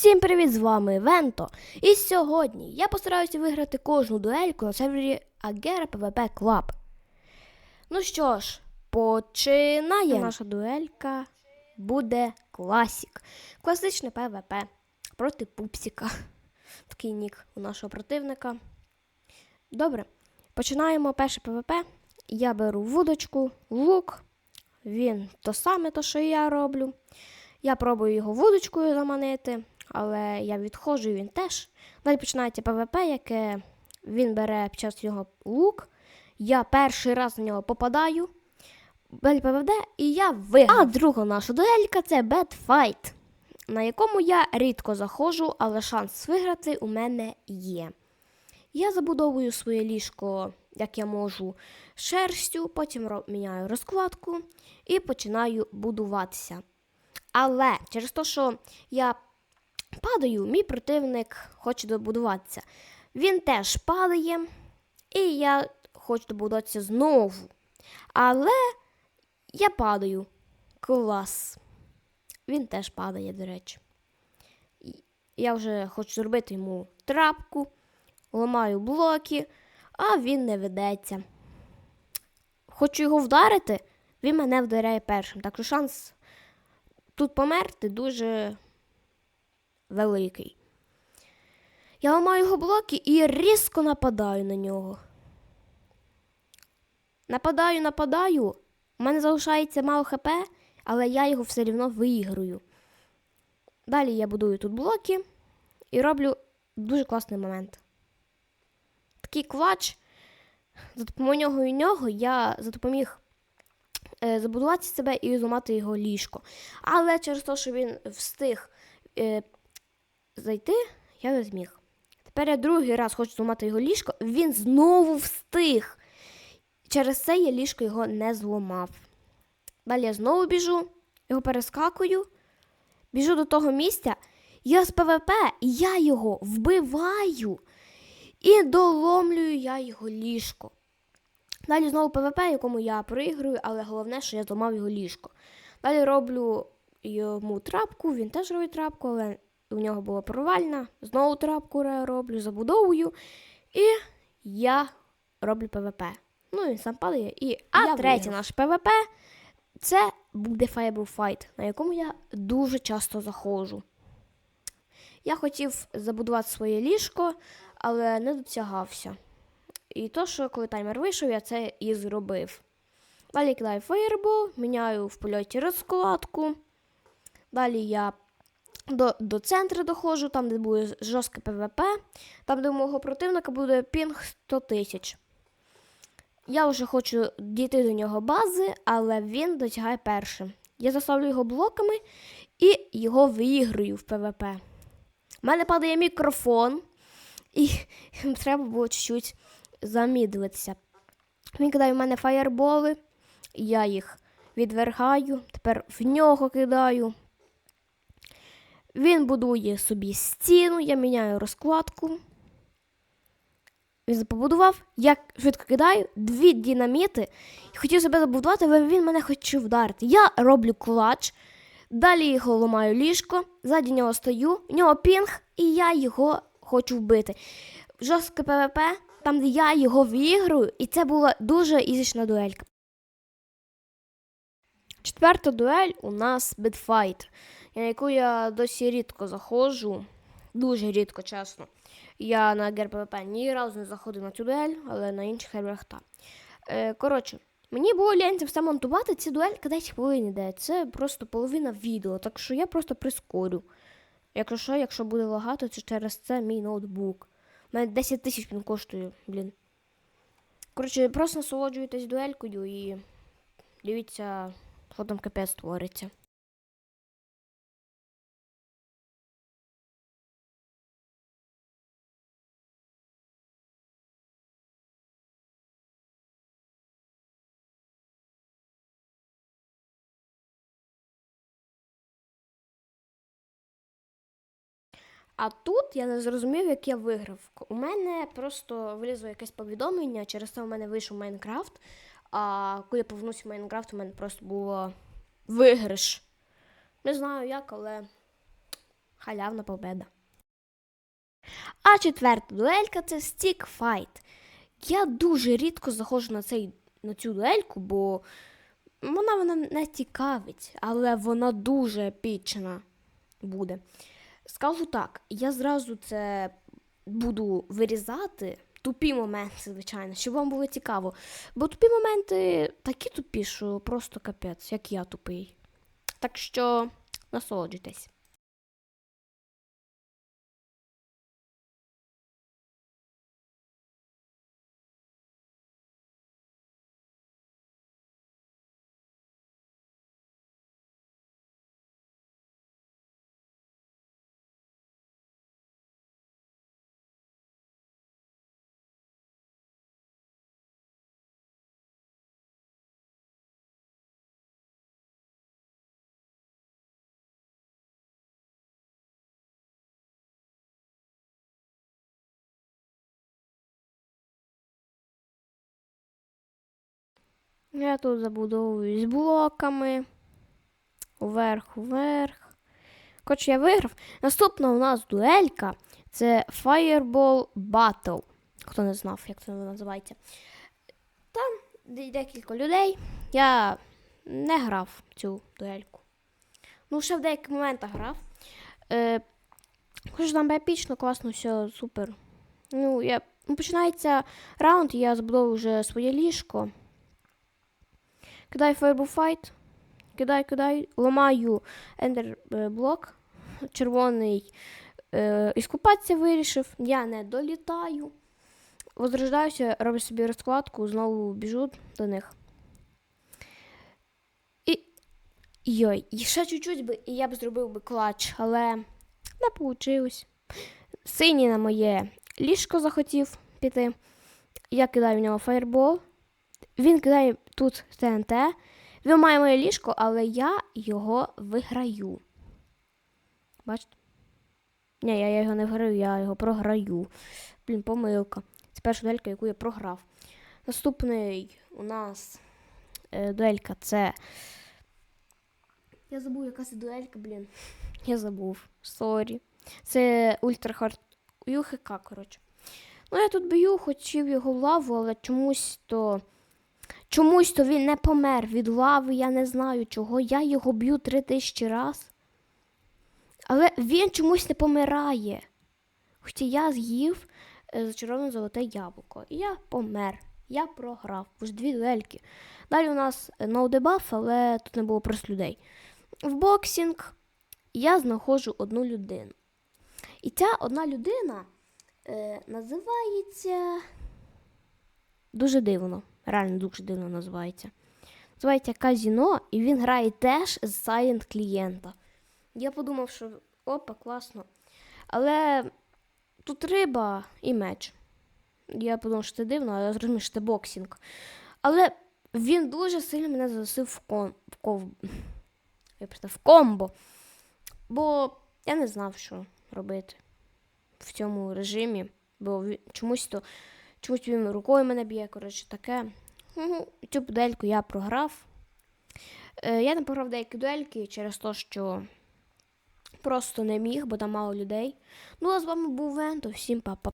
Всім привіт, з вами Венто. І сьогодні я постараюся виграти кожну дуельку на сервері Агера PvP Club. Ну що ж, починаємо. Наша дуелька буде класік. Класичне PvP проти пупсіка. Такий нік у нашого противника. Добре, починаємо перше PvP. Я беру вудочку, лук. Він то саме, то що я роблю. Я пробую його вудочкою заманити, але я відходжу і він теж. Далі починається ПВП, яке він бере під час його лук. Я перший раз на нього попадаю. Далі ПВД, і я виграв. А друга наша дуелька це Bad Fight, на якому я рідко заходжу, але шанс виграти у мене є. Я забудовую своє ліжко, як я можу, шерстю, потім міняю розкладку і починаю будуватися. Але через те, що я падаю, мій противник хоче добудуватися. Він теж падає, і я хочу добудуватися знову. Але я падаю. Клас. Він теж падає, до речі. Я вже хочу зробити йому трапку, ламаю блоки, а він не ведеться. Хочу його вдарити, він мене вдаряє першим. Так що шанс тут померти дуже великий. Я ламаю його блоки і різко нападаю на нього. Нападаю, нападаю. У мене залишається мало хп, але я його все рівно виіграю. Далі я будую тут блоки і роблю дуже класний момент. Такий клач. За допомогою нього я допоміг е, забудувати себе і зламати його ліжко. Але через те, що він встиг е, зайти, я не зміг. Тепер я другий раз хочу зламати його ліжко, він знову встиг. Через це я ліжко його не зламав. Далі я знову біжу, його перескакую, біжу до того місця, я з ПВП, і я його вбиваю. І доломлюю я його ліжко. Далі знову ПВП, якому я проіграю, але головне, що я зламав його ліжко. Далі роблю йому трапку, він теж робить трапку, але у нього була провальна. Знову трапку роблю, забудовую. І я роблю ПВП. Ну, він сам падає. І а Я третє виграв. наш ПВП це буде Fireball Fight, на якому я дуже часто заходжу. Я хотів забудувати своє ліжко, але не дотягався. І то, що коли таймер вийшов, я це і зробив. Далі кидаю фаєрбол, міняю в польоті розкладку. Далі я до, до центру доходжу, там, де буде жорстке ПВП, там, де у мого противника буде пінг 100 тисяч. Я вже хочу дійти до нього бази, але він дотягає першим. Я заставлю його блоками і його виіграю в ПВП. У мене падає мікрофон, і треба було чуть-чуть замідлитися. Він кидає в мене фаєрболи, я їх відвергаю, тепер в нього кидаю. Він будує собі стіну, я міняю розкладку. Він побудував, я швидко кидаю дві динаміти. Хотів себе забудувати, але він мене хоче вдарити. Я роблю клач, далі його ламаю ліжко, ззаді нього стою, в нього пінг, і я його хочу вбити. Жорстке ПВП, там де я його виіграю, і це була дуже ізична дуелька. Четверта дуель у нас бедфайт, на яку я досі рідко заходжу. Дуже рідко, чесно. Я на ГРПВП ні разу не заходив на цю дуель, але на інших серверах так. Е, коротше, мені було лінь все монтувати, ці дуелька 10 хвилин іде. Це просто половина відео, так що я просто прискорю. Якщо що, якщо буде лагато, це через це мій ноутбук. У мене 10 тисяч він коштує, блін. Коротше, просто насолоджуйтесь дуелькою і дивіться, що там капець твориться. А тут я не зрозумів, як я виграв. У мене просто вилізло якесь повідомлення, через це у мене вийшов Майнкрафт. А коли я повернувся в Майнкрафт, у мене просто було виграш. Не знаю як, але халявна победа. А четверта дуелька це Fight. Я дуже рідко заходжу на, цей, на цю дуельку, бо вона мене не цікавить, але вона дуже епічна буде. Скажу так, я зразу це буду вирізати. Тупі моменти, звичайно, щоб вам було цікаво. Бо тупі моменти такі тупі, що просто капець, як я тупий. Так що насолоджуйтесь. Я тут забудовуюсь блоками. Вверх, вверх. Коротше, я виграв. Наступна у нас дуелька це Fireball Battle. Хто не знав, як це називається. Там декілька людей. Я не грав цю дуельку. Ну, ще в деяких моментах грав. Е, Хоч там епічно, класно, все, супер. Ну, я, ну, починається раунд, я забудовую вже своє ліжко. Кидай Fight. Кидай, кидай. Ламаю ендер е. Червоний е, іскупатися вирішив. Я не долітаю. Возрождаюся, роблю собі розкладку, знову біжу до них. І. Йой, і ще чуть-чуть би, і я б зробив би клач, але не вийшло. Синій на моє ліжко захотів піти. Я кидаю в нього фаєрбол. Він кидає тут ТНТ. Він має моє ліжко, але я його виграю. Бачите? Ні, я його не виграю, я його програю. Блін, помилка. Це перша дуелька, яку я програв. Наступний у нас е, дуелька це. Я забув, яка це дуелька, блін. Я забув. Сорі. Це ультрахард. ЮХК, коротше. Ну, я тут б'ю, хотів його в лаву, але чомусь то. Чомусь то він не помер від лави, я не знаю чого. Я його б'ю три тисячі раз. Але він чомусь не помирає. Хоча я з'їв е, зачароване золоте яблуко. І я помер. Я програв. Уже дві дуельки. Далі у нас debuff, але тут не було просто людей. В боксінг я знаходжу одну людину. І ця одна людина е, називається. Дуже дивно. Реально дуже дивно називається. Називається Казіно, і він грає теж з Silent клієнта. Я подумав, що опа, класно. Але тут риба і меч. Я подумав, що це дивно, але я зрозумів, що це боксинг. Але він дуже сильно мене засив в ком... в, просто, в комбо. Бо я не знав, що робити в цьому режимі. Бо чомусь то чомусь він рукою мене б'є, коротше, таке. Ну, цю дельку я програв. Е, я там програв деякі дуельки через те, що просто не міг, бо там мало людей. Ну, а з вами був Венто. Всім па-па.